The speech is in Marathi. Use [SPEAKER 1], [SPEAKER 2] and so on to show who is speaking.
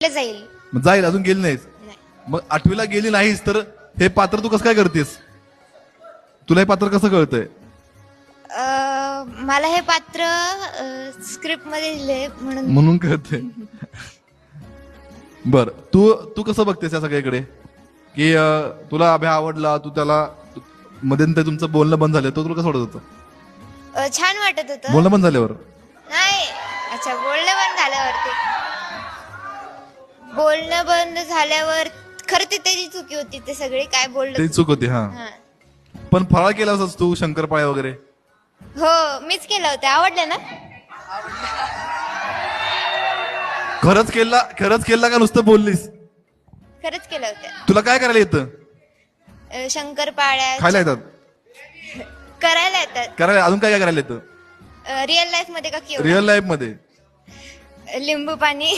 [SPEAKER 1] जाईल?
[SPEAKER 2] मग जाईल अजून गेली नाहीस.
[SPEAKER 1] नाही.
[SPEAKER 2] मग आठवीला गेली नाहीस तर हे पात्र तू कसं काय करतेस? तुला हे पात्र कसं कळतंय?
[SPEAKER 1] अं, मला हे पात्र स्क्रिप्टमध्ये लिहिले म्हणून.
[SPEAKER 2] म्हणून कळतंय. बर तू तू कसं बघतेस या सगळ्याकडे की अं, तुला अभ्या आवडला तू त्याला मध्यंतर तुमचं बोलणं बंद झालं तो तुला कसं वाटत होतं?
[SPEAKER 1] अं, छान वाटत होतं.
[SPEAKER 2] बोलणं बंद झाल्यावर?
[SPEAKER 1] नाही. अच्छा बोलणं बोलणं बंद झाल्यावर खरं ते त्याची चुकी होती ते सगळे काय बोललं
[SPEAKER 2] ते चूक होती हा.
[SPEAKER 1] हा.
[SPEAKER 2] पण फराळ केला असस तू शंकरपाळे वगैरे?
[SPEAKER 1] हो मीच केलं होतं. आवडलं ना?
[SPEAKER 2] खरंच केला खरंच केला का नुसतं बोललीस?
[SPEAKER 1] खरंच केलं होतं.
[SPEAKER 2] तुला काय करायला येतं?
[SPEAKER 1] अं, शंकरपाळ्या
[SPEAKER 2] खायला येतात.
[SPEAKER 1] करायला येतात.
[SPEAKER 2] करायला अजून काय काय करायला येतं?
[SPEAKER 1] रिअल लाईफमध्ये का
[SPEAKER 2] रिअल लाईफमध्ये.
[SPEAKER 1] लिंबू पाणी.